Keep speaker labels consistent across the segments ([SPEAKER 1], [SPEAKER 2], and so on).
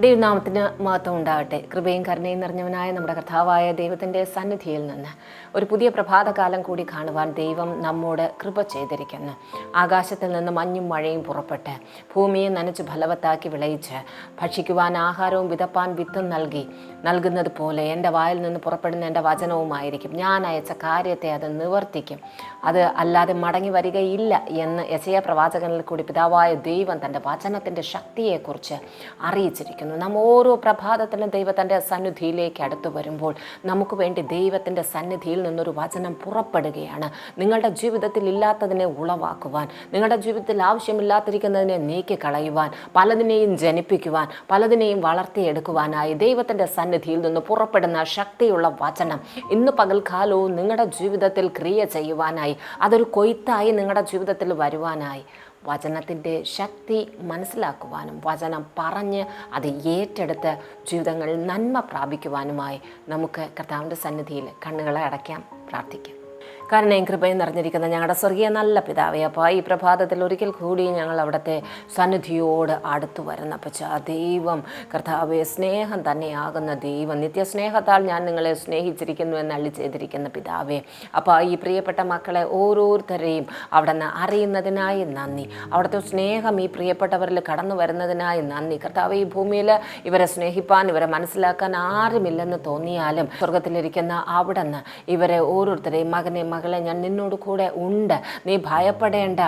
[SPEAKER 1] ദൈവനാമത്തിന് മഹത്വം ഉണ്ടാകട്ടെ. കൃപയും കരുണയും നിറഞ്ഞവനായ നമ്മുടെ കർത്താവായ ദൈവത്തിന്റെ സന്നിധിയിൽ നിന്ന് ഒരു പുതിയ പ്രഭാതകാലം കൂടി കാണുവാൻ ദൈവം നമ്മോട് കൃപ ചെയ്തിരിക്കുന്നു. ആകാശത്തിൽ നിന്ന് മഞ്ഞും മഴയും പുറപ്പെട്ട് ഭൂമിയെ നനച്ച് ഫലവത്താക്കി വിളയിച്ച് ഭക്ഷിക്കുവാൻ ആഹാരവും വിതപ്പാൻ വിത്തും നൽകി നൽകുന്നത് പോലെ എന്റെ വായിൽ നിന്ന് പുറപ്പെടുന്ന എന്റെ വചനവുമായിരിക്കും. ഞാൻ അയച്ച കാര്യത്തെ അത് നിവർത്തിക്കും. അത് അല്ലാതെ മടങ്ങി വരികയില്ല എന്ന് യശയ പ്രവാചകനിൽ കൂടി പിതാവായ ദൈവം തന്റെ വചനത്തിന്റെ ശക്തിയെക്കുറിച്ച് അറിയിച്ചിരിക്കുന്നു. നാം ഓരോ പ്രഭാതത്തിലും ദൈവത്തിന്റെ സന്നിധിയിലേക്ക് അടുത്തു വരുമ്പോൾ നമുക്ക് വേണ്ടി ദൈവത്തിന്റെ സന്നിധിയിൽ നിന്നൊരു വചനം പുറപ്പെടുകയാണ്. നിങ്ങളുടെ ജീവിതത്തിൽ ഇല്ലാത്തതിനെ ഉളവാക്കുവാൻ നിങ്ങളുടെ ജീവിതത്തിൽ ആവശ്യമില്ലാതിരിക്കുന്നതിനെ നീക്കി കളയുവാൻ പലതിനെയും ജനിപ്പിക്കുവാൻ പലതിനെയും വളർത്തിയെടുക്കുവാനായി ദൈവത്തിന്റെ സന്നിധിയിൽ നിന്ന് പുറപ്പെടുന്ന ശക്തിയുള്ള വചനം ഇന്ന് പകൽക്കാലവും നിങ്ങളുടെ ജീവിതത്തിൽ ക്രിയ ചെയ്യുവാനായി അതൊരു കൊയ്ത്തായി നിങ്ങളുടെ ജീവിതത്തിൽ വരുവാനായി. വചനത്തിന്റെ ശക്തി മനസ്സിലാക്കുവാനും വചനം പറഞ്ഞ് അത് ഏറ്റെടുത്ത് ജീവിതങ്ങളിൽ നന്മ പ്രാപിക്കുവാനുമായി നമുക്ക് കർത്താവിന്റെ സന്നിധിയിൽ കണ്ണുകളെ അടയ്ക്കാം പ്രാർത്ഥിക്കാം. കരുണയും കൃപയും നിറഞ്ഞിരിക്കുന്ന ഞങ്ങളുടെ സ്വർഗീയ നല്ല പിതാവേ അപ്പോൾ ഈ പ്രഭാതത്തിൽ ഒരിക്കൽ കൂടി ഞങ്ങൾ അവിടുത്തെ സന്നിധിയോട് അടുത്തു വരുന്ന. പച്ച ദൈവം കർത്താവെ സ്നേഹം തന്നെയാകുന്ന ദൈവം. നിത്യസ്നേഹത്താൽ ഞാൻ നിങ്ങളെ സ്നേഹിച്ചിരിക്കുന്നു എന്ന് അള്ളി ചെയ്തിരിക്കുന്ന പിതാവേ. അപ്പോൾ ഈ പ്രിയപ്പെട്ട മക്കളെ ഓരോരുത്തരെയും അവിടെ നിന്ന് അറിയുന്നതിനായി നന്ദി. അവിടുത്തെ സ്നേഹം ഈ പ്രിയപ്പെട്ടവരിൽ കടന്നു വരുന്നതിനായി നന്ദി. കർത്താവ് ഈ ഭൂമിയിൽ ഇവരെ സ്നേഹിപ്പാൻ ഇവരെ മനസ്സിലാക്കാൻ ആരുമില്ലെന്ന് തോന്നിയാലും സ്വർഗത്തിലിരിക്കുന്ന അവിടെ നിന്ന് ഇവരെ ഓരോരുത്തരെയും മകനെ മകളെ ഞാൻ നിന്നോട് കൂടെ ഉണ്ട്. നീ ഭയപ്പെടേണ്ട.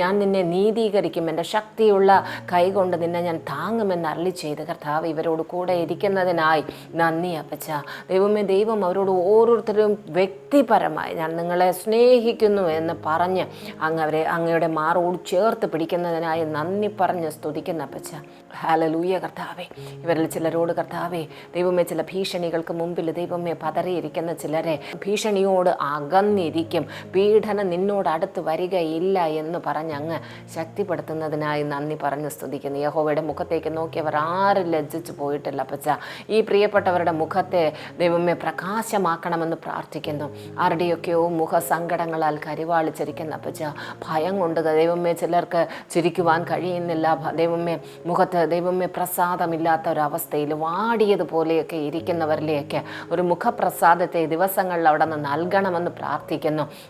[SPEAKER 1] ഞാൻ നിന്നെ നീതീകരിക്കും. എന്റെ ശക്തിയുള്ള കൈകൊണ്ട് നിന്നെ ഞാൻ താങ്ങുമെന്ന് അരളി ചെയ്ത് കർത്താവ് ഇവരോട് കൂടെ ഇരിക്കുന്നതിനായി നന്ദി അപ്പച്ച. ദൈവമേ ദൈവം അവരോട് ഓരോരുത്തരും വ്യക്തിപരമായി ഞാൻ നിങ്ങളെ സ്നേഹിക്കുന്നു എന്ന് പറഞ്ഞ് അങ്ങ് അവരെ അങ്ങയുടെ മാറോട് ചേർത്ത് പിടിക്കുന്നതിനായി നന്ദി പറഞ്ഞ് സ്തുതിക്കുന്ന അപ്പച്ച. ഹാലലൂയ കർത്താവേ. ഇവരിൽ ചിലരോട് കർത്താവേ ദൈവമേ ചില ഭീഷണികൾക്ക് മുമ്പിൽ ദൈവമേ പതറിയിരിക്കുന്ന ചിലരെ ഭീഷണിയോട് അകന്നിരിക്കും പീഡനം നിന്നോട് അടുത്ത് വരികയില്ല എന്ന് പറഞ്ഞ് അങ്ങ് ശക്തിപ്പെടുത്തുന്നതിനായി നന്ദി പറഞ്ഞ് സ്തുതിക്കുന്നു. യഹോവയുടെ മുഖത്തേക്ക് നോക്കിയവർ ആരും ലജ്ജിച്ചു പോയിട്ടില്ല പച്ച ഈ പ്രിയപ്പെട്ടവരുടെ മുഖത്തെ ദൈവമേ പ്രകാശമാക്കണമെന്ന് പ്രാർത്ഥിക്കുന്നു. ആരുടെയൊക്കെയോ മുഖ സങ്കടങ്ങളാൽ കരിവാളിച്ചിരിക്കുന്ന പച്ച ഭയം കൊണ്ട് ദൈവമേ ചിലർക്ക് ചിരിക്കുവാൻ കഴിയുന്നില്ല. ദൈവമേ മുഖത്ത് ദൈവമേ പ്രസാദമില്ലാത്ത ഒരവസ്ഥയിൽ വാടിയതുപോലെയൊക്കെ ഇരിക്കുന്നവരിലേക്ക് ഒരു മുഖപ്രസാദത്തെ ദിവസങ്ങളിൽ അവിടെ നിന്ന് നൽകണമെന്ന് പ്രാർത്ഥിക്കുന്നു.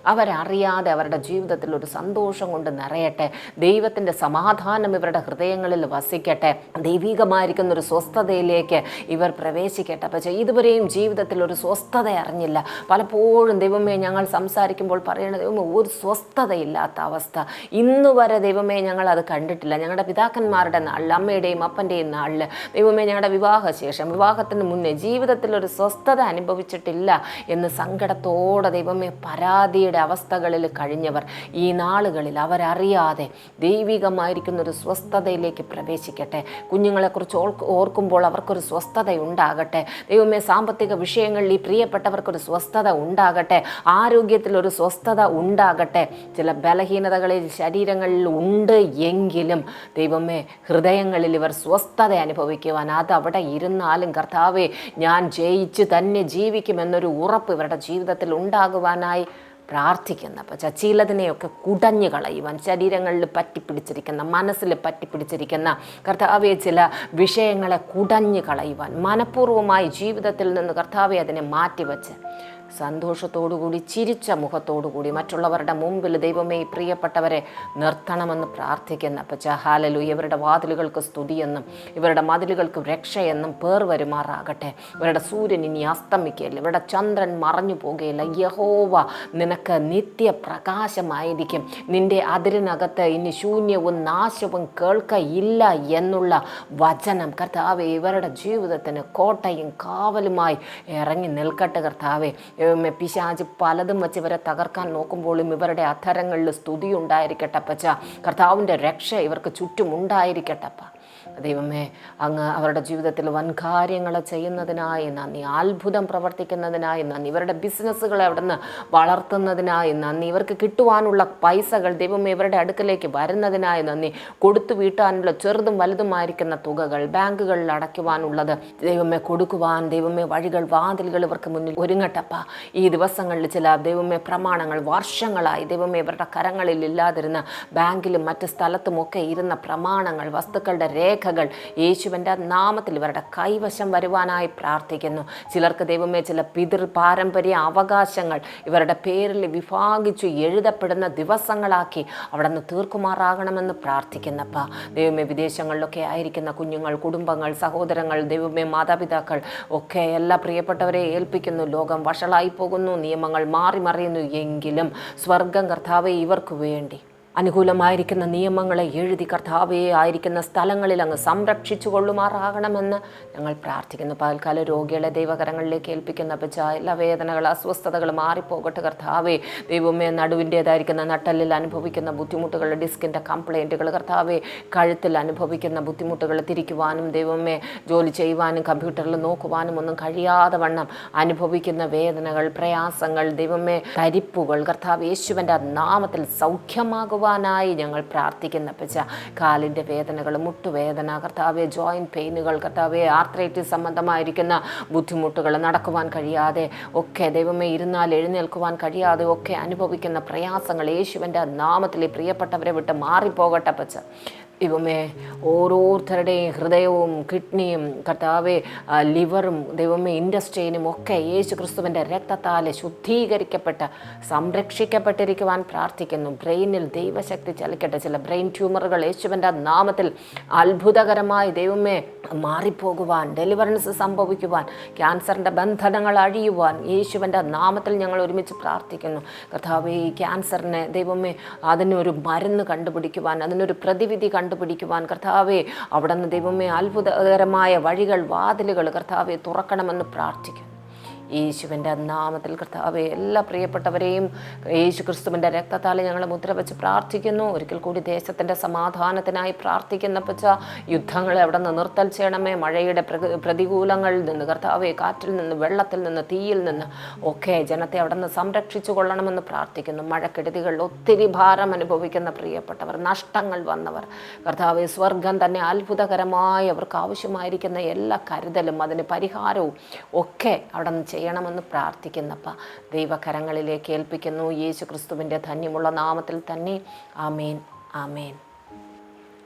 [SPEAKER 1] അവരറിയാതെ അവരുടെ ജീവിതത്തിൽ ഒരു സന്തോഷം കൊണ്ട് നിറയട്ടെ. ദൈവത്തിന്റെ സമാധാനം ഇവരുടെ ഹൃദയങ്ങളിൽ വസിക്കട്ടെ. ദൈവികമായിരിക്കുന്ന ഒരു സ്വസ്ഥതയിലേക്ക് ഇവർ പ്രവേശിക്കട്ടെ. പക്ഷേ ഇതുവരെയും ജീവിതത്തിൽ ഒരു സ്വസ്ഥത അറിഞ്ഞില്ല. പലപ്പോഴും ദൈവമേ ഞങ്ങൾ സംസാരിക്കുമ്പോൾ പറയണ ദൈവമേ ഒരു സ്വസ്ഥതയില്ലാത്ത അവസ്ഥ. ഇന്ന് വരെ ദൈവമേ ഞങ്ങൾ അത് കണ്ടിട്ടില്ല. ഞങ്ങളുടെ പിതാക്കന്മാരുടെ നാളിൽ അമ്മയുടെയും അപ്പന്റെയും നാളിൽ ദൈവമേ ഞങ്ങളുടെ വിവാഹശേഷം വിവാഹത്തിന് മുന്നേ ജീവിതത്തിൽ ഒരു സ്വസ്ഥത അനുഭവിച്ചിട്ടില്ല എന്ന് സങ്കടത്തോടെ ദൈവമേ പരാതിയുടെ അവസ്ഥകളിൽ കഴിഞ്ഞവർ ഈ നാളുകളിൽ അവരറിയാതെ ദൈവികമായിരിക്കുന്ന ഒരു സ്വസ്ഥതയിലേക്ക് പ്രവേശിക്കട്ടെ. കുഞ്ഞുങ്ങളെക്കുറിച്ച് ഓർക്കുമ്പോൾ അവർക്കൊരു സ്വസ്ഥത ഉണ്ടാകട്ടെ. ദൈവമേ സാമ്പത്തിക വിഷയങ്ങളിൽ ഈ പ്രിയപ്പെട്ടവർക്കൊരു സ്വസ്ഥത ഉണ്ടാകട്ടെ. ആരോഗ്യത്തിൽ ഒരു സ്വസ്ഥത ഉണ്ടാകട്ടെ. ചില ബലഹീനതകളിൽ ശരീരങ്ങളിൽ ഉണ്ട് എങ്കിലും ദൈവമേ ഹൃദയങ്ങളിൽ ഇവർ സ്വസ്ഥത അനുഭവിക്കുവാൻ അത് അവിടെ ഇരുന്നാലും കർത്താവെ ഞാൻ ജയിച്ച് തന്നെ ജീവിക്കുമെന്നൊരു ഉറപ്പ് ഇവരുടെ ജീവിതത്തിൽ ഉണ്ടാകുവാനായി പ്രാർത്ഥിക്കുന്ന. അപ്പോൾ ചച്ചിയിലതിനെയൊക്കെ കുടഞ്ഞു കളയുവാൻ ശരീരങ്ങളിൽ പറ്റിപ്പിടിച്ചിരിക്കുന്ന മനസ്സിൽ പറ്റിപ്പിടിച്ചിരിക്കുന്ന കർത്താവെ ചില വിഷയങ്ങളെ കുടഞ്ഞു കളയുവാൻ മനഃപൂർവമായി ജീവിതത്തിൽ നിന്ന് കർത്താവെ അതിനെ മാറ്റിവെച്ച് സന്തോഷത്തോടുകൂടി ചിരിച്ച മുഖത്തോടുകൂടി മറ്റുള്ളവരുടെ മുമ്പിൽ ദൈവമേ പ്രിയപ്പെട്ടവരെ നിർത്തണമെന്ന് പ്രാർത്ഥിക്കുന്ന. അപ്പം ചഹാലലു ഇവരുടെ വാതിലുകൾക്ക് സ്തുതിയെന്നും ഇവരുടെ മതിലുകൾക്ക് രക്ഷയെന്നും പേർ വരുമാറാകട്ടെ. ഇവരുടെ സൂര്യൻ ഇനി അസ്തമിക്കുകയില്ല. ഇവരുടെ ചന്ദ്രൻ മറഞ്ഞു പോകുകയില്ല. യഹോവ നിനക്ക് നിത്യപ്രകാശമായിരിക്കും. നിന്റെ അതിരിനകത്ത് ഇനി ശൂന്യവും നാശവും കേൾക്കയില്ല എന്നുള്ള വചനം കർത്താവെ ഇവരുടെ ജീവിതത്തിന് കോട്ടയും കാവലുമായി ഇറങ്ങി നിൽക്കട്ടെ കർത്താവെ. പിശാച് പലതും വെച്ച് ഇവരെ തകർക്കാൻ നോക്കുമ്പോഴും ഇവരുടെ അധരങ്ങളിൽ സ്തുതി ഉണ്ടായിരിക്കട്ടെ അപ്പച്ച കർത്താവിന്റെ രക്ഷ ഇവർക്ക് ചുറ്റും ഉണ്ടായിരിക്കട്ടപ്പ. ദൈവമേ അങ്ങ് അവരുടെ ജീവിതത്തിൽ വൻ കാര്യങ്ങൾ ചെയ്യുന്നതിനായി നന്ദി അത്ഭുതം പ്രവർത്തിക്കുന്നതിനായി നന്ദി ഇവരുടെ ബിസിനസ്സുകളെ അവിടുന്ന് വളർത്തുന്നതിനായി നന്ദി ഇവർക്ക് കിട്ടുവാനുള്ള പൈസകൾ ദൈവമേ ഇവരുടെ അടുക്കലേക്ക് വരുന്നതിനായി നന്ദി കൊടുത്തു വീട്ടാനുള്ള ചെറുതും വലുതുമായിരിക്കുന്ന തുകകൾ ബാങ്കുകളിൽ അടയ്ക്കുവാനുള്ളത് ദൈവമേ കൊടുക്കുവാൻ ദൈവമേ വഴികൾ വാതിലുകൾ ഇവർക്ക് മുന്നിൽ ഒരുങ്ങട്ടപ്പ. ഈ ദിവസങ്ങളിൽ ചില ദൈവമേ പ്രമാണങ്ങൾ വർഷങ്ങളായി ദൈവമേ ഇവരുടെ കരങ്ങളിൽ ഇല്ലാതിരുന്ന ബാങ്കിലും മറ്റ് സ്ഥലത്തുമൊക്കെ ഇരുന്ന പ്രമാണങ്ങൾ വസ്തുക്കളുടെ രേഖ മേഘകൾ യേശുവിന്റെ നാമത്തിൽ ഇവരുടെ കൈവശം വരുവാനായി പ്രാർത്ഥിക്കുന്നു. ചിലർക്ക് ദൈവമേ ചില പിതൃ പാരമ്പര്യ അവകാശങ്ങൾ ഇവരുടെ പേരിൽ വിഭാഗിച്ചു എഴുതപ്പെടുന്ന ദിവസങ്ങളാക്കി അവിടെ നിന്ന് തീർക്കുമാറാകണമെന്ന് പ്രാർത്ഥിക്കുന്നപ്പ. ദൈവമേ വിദേശങ്ങളിലൊക്കെ ആയിരിക്കുന്ന കുഞ്ഞുങ്ങൾ കുടുംബങ്ങൾ സഹോദരങ്ങൾ ദൈവമേ മാതാപിതാക്കൾ ഒക്കെ എല്ലാ പ്രിയപ്പെട്ടവരെ ഏൽപ്പിക്കുന്നു. ലോകം വഷളായി പോകുന്നു. നിയമങ്ങൾ മാറി മറിയുന്നു എങ്കിലും സ്വർഗം കർത്താവെ ഇവർക്ക് വേണ്ടി അനുകൂലമായിരിക്കുന്ന നിയമങ്ങളെ എഴുതി കർത്താവേ ആയിരിക്കുന്ന സ്ഥലങ്ങളിൽ അങ്ങ് സംരക്ഷിച്ചു കൊള്ളുമാറാകണമെന്ന് ഞങ്ങൾ പ്രാർത്ഥിക്കുന്നു. പകൽക്കാല രോഗികളെ ദൈവകരങ്ങളിലേക്ക് ഏൽപ്പിക്കുന്ന പച്ച എല്ലാ വേദനകൾ അസ്വസ്ഥതകൾ മാറിപ്പോകട്ടെ കർത്താവെ. ദൈവമേ നടുവിന്റേതായിരിക്കുന്ന നട്ടലിൽ അനുഭവിക്കുന്ന ബുദ്ധിമുട്ടുകൾ ഡിസ്കിന്റെ കംപ്ലൈന്റുകൾ കർത്താവേ. കഴുത്തിൽ അനുഭവിക്കുന്ന ബുദ്ധിമുട്ടുകൾ തിരിക്കുവാനും ദൈവമേ ജോലി ചെയ്യുവാനും കമ്പ്യൂട്ടറിൽ നോക്കുവാനും ഒന്നും കഴിയാതെ വണ്ണം അനുഭവിക്കുന്ന വേദനകൾ പ്രയാസങ്ങൾ ദൈവമേ തരിപ്പുകൾ കർത്താവ് യേശുവിന്റെ നാമത്തിൽ സൗഖ്യമാകുവാനായി ഞങ്ങൾ പ്രാർത്ഥിക്കുന്ന പച്ച കാലിന്റെ വേദനകൾ മുട്ടുവേദന കർത്താവെ ജോയിന്റ് പെയിനുകൾ കർത്താവെ ആർത്രൈറ്റിസ് സംബന്ധമായിരിക്കുന്ന ബുദ്ധിമുട്ടുകൾ നടക്കുവാൻ കഴിയാതെ ഒക്കെ ദൈവമേ ഇരുന്നാൽ എഴുന്നേൽക്കുവാൻ കഴിയാതെ ഒക്കെ അനുഭവിക്കുന്ന പ്രയാസങ്ങൾ യേശുവിന്റെ നാമത്തിൽ പ്രിയപ്പെട്ടവരെ വിട്ട് മാറിപ്പോകട്ടെ പച്ച ദൈവമേ ഓരോരുത്തരുടെയും ഹൃദയവും കിഡ്നിയും കർത്താവെ ലിവറും ദൈവമേ ഇൻഡസ്ട്രീനും ഒക്കെ യേശു ക്രിസ്തുവിന്റെ രക്തത്താൽ ശുദ്ധീകരിക്കപ്പെട്ട് സംരക്ഷിക്കപ്പെട്ടിരിക്കുവാൻ പ്രാർത്ഥിക്കുന്നു. ബ്രെയിനിൽ ദൈവശക്തി ചലിക്കട്ടെ. ചില ബ്രെയിൻ ട്യൂമറുകൾ യേശുവിന്റെ നാമത്തിൽ അത്ഭുതകരമായി ദൈവമേ മാറിപ്പോകുവാൻ ഡെലിവറൻസ് സംഭവിക്കുവാൻ ക്യാൻസറിന്റെ ബന്ധനങ്ങൾ അഴിയുവാൻ യേശുവിന്റെ നാമത്തിൽ ഞങ്ങൾ ഒരുമിച്ച് പ്രാർത്ഥിക്കുന്നു. കർത്താവ് ഈ ക്യാൻസറിനെ ദൈവമേ അതിനൊരു മരുന്ന് കണ്ടുപിടിക്കുവാൻ അതിനൊരു പ്രതിവിധി കണ്ടുപിടിക്കുവാൻ കർത്താവെ അവിടെ നിന്ന് ദൈവമേ അത്ഭുതകരമായ വഴികൾ വാതിലുകൾ കർത്താവെ തുറക്കണമെന്ന് പ്രാർത്ഥിക്കുന്നു. യേശുവിന്റെ നാമത്തിൽ കർത്താവെ എല്ലാ പ്രിയപ്പെട്ടവരെയും യേശു ക്രിസ്തുവിന്റെ രക്തത്താൽ ഞങ്ങൾ മുദ്ര വെച്ച് പ്രാർത്ഥിക്കുന്നു. ഒരിക്കൽ കൂടി ദേശത്തിന്റെ സമാധാനത്തിനായി പ്രാർത്ഥിക്കുന്ന പച്ച യുദ്ധങ്ങൾ അവിടെ നിന്ന് നിർത്തൽ ചെയ്യണമേ. മഴയുടെ പ്രതികൂലങ്ങളിൽ നിന്ന് കർത്താവെ കാറ്റിൽ നിന്ന് വെള്ളത്തിൽ നിന്ന് തീയിൽ നിന്ന് ഒക്കെ ജനത്തെ അവിടെ നിന്ന് സംരക്ഷിച്ചു കൊള്ളണമെന്ന് പ്രാർത്ഥിക്കുന്നു. മഴക്കെടുതികളിൽ ഒത്തിരി ഭാരം അനുഭവിക്കുന്ന പ്രിയപ്പെട്ടവർ നഷ്ടങ്ങൾ വന്നവർ. കർത്താവെ സ്വർഗം തന്നെ അത്ഭുതകരമായി അവർക്ക് ആവശ്യമായിരിക്കുന്ന എല്ലാ കരുതലും അതിന് പരിഹാരവും ഒക്കെ അവിടെ നിന്ന് ചെയ്യണമെന്ന് പ്രാർത്ഥിക്കുന്നപ്പ ദൈവകരങ്ങളിലേക്ക് ഏൽപ്പിക്കുന്നു. യേശു ക്രിസ്തുവിന്റെ ധന്യമുള്ള നാമത്തിൽ തന്നെ ആമേൻ. ആമേൻ.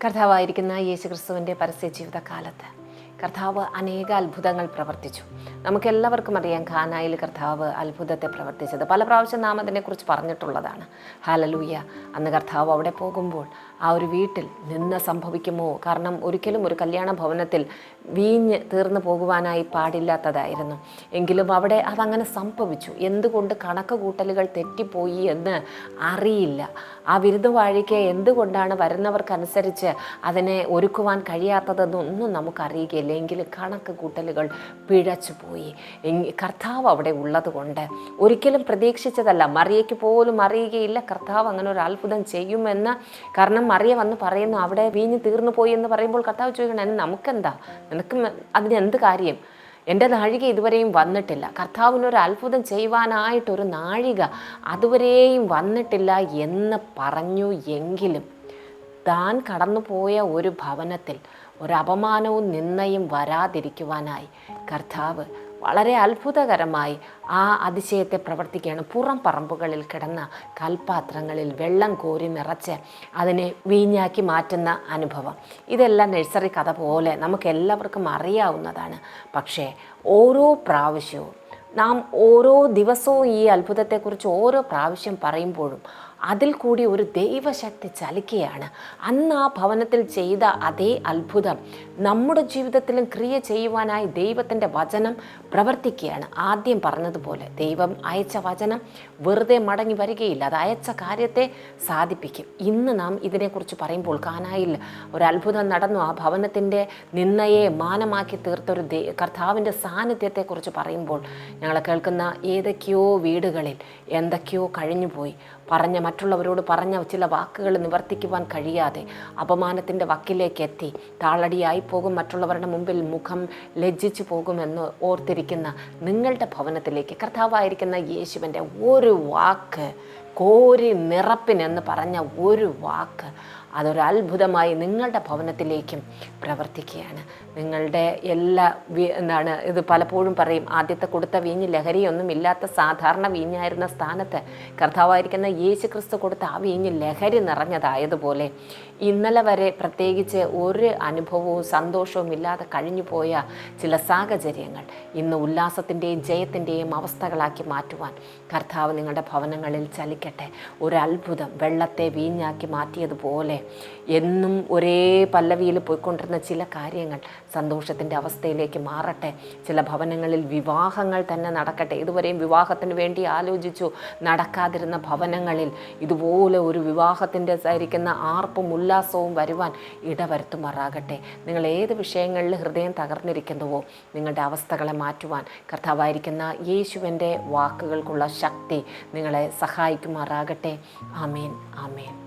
[SPEAKER 1] കർത്താവായിരിക്കുന്ന യേശു ക്രിസ്തുവിന്റെ പരസ്യ ജീവിതകാലത്ത് കർത്താവ് അനേക അത്ഭുതങ്ങൾ പ്രവർത്തിച്ചു. നമുക്കെല്ലാവർക്കും അറിയാം ഖാനായിൽ കർത്താവ് അത്ഭുതത്തെ പ്രവർത്തിച്ചത്. പല പ്രാവശ്യം നാം അതിനെക്കുറിച്ച് പറഞ്ഞിട്ടുള്ളതാണ്. ഹാലലൂയ അന്ന് കർത്താവ് അവിടെ പോകുമ്പോൾ ആ ഒരു വീട്ടിൽ നിന്ന് സംഭവിക്കുമോ? കാരണം ഒരിക്കലും ഒരു കല്യാണ ഭവനത്തിൽ വീഞ്ഞ് തീർന്നു പോകുവാനായി പാടില്ലാത്തതായിരുന്നു. എങ്കിലും അവിടെ അതങ്ങനെ സംഭവിച്ചു. എന്തുകൊണ്ട് കണക്ക് കൂട്ടലുകൾ തെറ്റിപ്പോയി എന്ന് അറിയില്ല. ആ വിരുദ്ധവാഴിക്ക് എന്തുകൊണ്ടാണ് വരുന്നവർക്കനുസരിച്ച് അതിനെ ഒരുക്കുവാൻ കഴിയാത്തതെന്നൊന്നും നമുക്കറിയുകയില്ല. എങ്കിലും കണക്ക് കൂട്ടലുകൾ പിഴച്ചു പോയി. കർത്താവ് അവിടെ ഉള്ളതുകൊണ്ട് ഒരിക്കലും പ്രതീക്ഷിച്ചതല്ല. മറിയയ്ക്ക് പോലും അറിയുകയില്ല കർത്താവ് അങ്ങനെ ഒരു അത്ഭുതം ചെയ്യുമെന്ന്. കാരണം മറിയ വന്ന് പറയുന്നു അവിടെ വീഞ്ഞ് തീർന്നു പോയി എന്ന് പറയുമ്പോൾ കർത്താവ് ചോദിക്കണം "അതിന് നമുക്കെന്താ? നിനക്ക് അതിനെന്ത് കാര്യം? എന്റെ നാഴിക ഇതുവരെയും വന്നിട്ടില്ല. കർത്താവിനൊരു അത്ഭുതം ചെയ്യുവാനായിട്ടൊരു നാഴിക അതുവരെയും വന്നിട്ടില്ല എന്ന് പറഞ്ഞു എങ്കിലും താൻ കടന്നുപോയ ഒരു ഭവനത്തിൽ ഒരു അപമാനവും നിന്നയും വരാതിരിക്കുവാനായി. കർത്താവ് വളരെ അത്ഭുതകരമായി ആ അതിശയത്തെ പ്രവർത്തിക്കുകയാണ്. പുറം പറമ്പുകളിൽ കിടന്ന കൽപാത്രങ്ങളിൽ വെള്ളം കോരി നിറച്ച് അതിനെ വീഞ്ഞാക്കി മാറ്റുന്ന അനുഭവം. ഇതെല്ലാം നഴ്സറി കഥ പോലെ നമുക്കെല്ലാവർക്കും അറിയാവുന്നതാണ്. പക്ഷേ ഓരോ പ്രാവശ്യവും നാം ഓരോ ദിവസവും ഈ അത്ഭുതത്തെക്കുറിച്ച് ഓരോ പ്രാവശ്യം പറയുമ്പോഴും അതിൽ കൂടി ഒരു ദൈവശക്തി ചലിക്കുകയാണ്. അന്ന് ആ ഭവനത്തിൽ ചെയ്ത അതേ അത്ഭുതം. നമ്മുടെ ജീവിതത്തിലും ക്രിയ ചെയ്യുവാനായി ദൈവത്തിന്റെ വചനം പ്രവർത്തിക്കുകയാണ്. ആദ്യം പറഞ്ഞതുപോലെ ദൈവം അയച്ച വചനം വെറുതെ മടങ്ങി വരികയില്ല. അത് അയച്ച കാര്യത്തെ സാധിപ്പിക്കും. ഇന്ന് നാം ഇതിനെക്കുറിച്ച് പറയുമ്പോൾ കാനായിൽ ഒരു അത്ഭുതം നടന്നു. ആ ഭവനത്തിന്റെ നിന്നയെ മാനമാക്കി തീർത്തൊരു ദേ കർത്താവിന്റെ സാന്നിധ്യത്തെക്കുറിച്ച് പറയുമ്പോൾ ഞങ്ങൾ കേൾക്കുന്ന ഏതൊക്കെയോ വീടുകളിൽ എന്തൊക്കെയോ കഴിഞ്ഞുപോയി. പറഞ്ഞ മറ്റുള്ളവരോട് പറഞ്ഞ ചില വാക്കുകൾ നിവർത്തിക്കുവാൻ കഴിയാതെ അപമാനത്തിന്റെ വക്കിലേക്ക് എത്തി. താളടിയായി പോകും മറ്റുള്ളവരുടെ മുമ്പിൽ മുഖം ലജ്ജിച്ചു പോകുമെന്ന് ഓർത്തിരിക്കുന്ന നിങ്ങളുടെ ഭവനത്തിലേക്ക് കർത്താവായിരിക്കുന്ന യേശുവിന്റെ ഒരു വാക്ക് കോരി നിറപ്പിനെന്ന് പറഞ്ഞ ഒരു വാക്ക് അതൊരു അത്ഭുതമായി നിങ്ങളുടെ ഭവനത്തിലേക്കും പ്രവർത്തിക്കുകയാണ്. നിങ്ങളുടെ എല്ലാ എന്താണ് ഇത് പലപ്പോഴും പറയും ആദ്യത്തെ കൊടുത്ത വീഞ്ഞ് ലഹരിയൊന്നും ഇല്ലാത്ത സാധാരണ വീഞ്ഞായിരുന്ന സ്ഥാനത്ത് കർത്താവായിരിക്കുന്ന യേശു ക്രിസ്തു കൊടുത്ത ആ വീഞ്ഞ് ലഹരി നിറഞ്ഞതായതുപോലെ ഇന്നലെ വരെ പ്രത്യേകിച്ച് ഒരു അനുഭവവും സന്തോഷവും ഇല്ലാതെ കഴിഞ്ഞു പോയ ചില സാഹചര്യങ്ങൾ ഇന്ന് ഉല്ലാസത്തിന്റെയും ജയത്തിന്റെയും അവസ്ഥകളാക്കി മാറ്റുവാൻ കർത്താവ് നിങ്ങളുടെ ഭവനങ്ങളിൽ ചലിക്കട്ടെ. ഒരു അത്ഭുതം വെള്ളത്തെ വീഞ്ഞാക്കി മാറ്റിയതുപോലെ എന്നും ഒരേ പല്ലവിയിൽ പോയിക്കൊണ്ടിരുന്ന ചില കാര്യങ്ങൾ സന്തോഷത്തിന്റെ അവസ്ഥയിലേക്ക് മാറട്ടെ. ചില ഭവനങ്ങളിൽ വിവാഹങ്ങൾ തന്നെ നടക്കട്ടെ. ഇതുവരെയും വിവാഹത്തിന് വേണ്ടി ആലോചിച്ചു നടക്കാതിരുന്ന ഭവനങ്ങളിൽ ഇതുപോലെ ഒരു വിവാഹത്തിന്റെ ആയിരിക്കുന്ന ആർപ്പും ഉല്ലാസവും വരുവാൻ ഇടവരുത്തുമാറാകട്ടെ. നിങ്ങൾ ഏത് വിഷയങ്ങളിൽ ഹൃദയം തകർന്നിരിക്കുന്നുവോ നിങ്ങളുടെ അവസ്ഥകളെ മാറ്റുവാൻ കർത്താവായിരിക്കുന്ന യേശുവിന്റെ വാക്കുകൾക്കുള്ള ശക്തി നിങ്ങളെ സഹായിക്കുമാറാകട്ടെ. ആമേൻ ആമേൻ.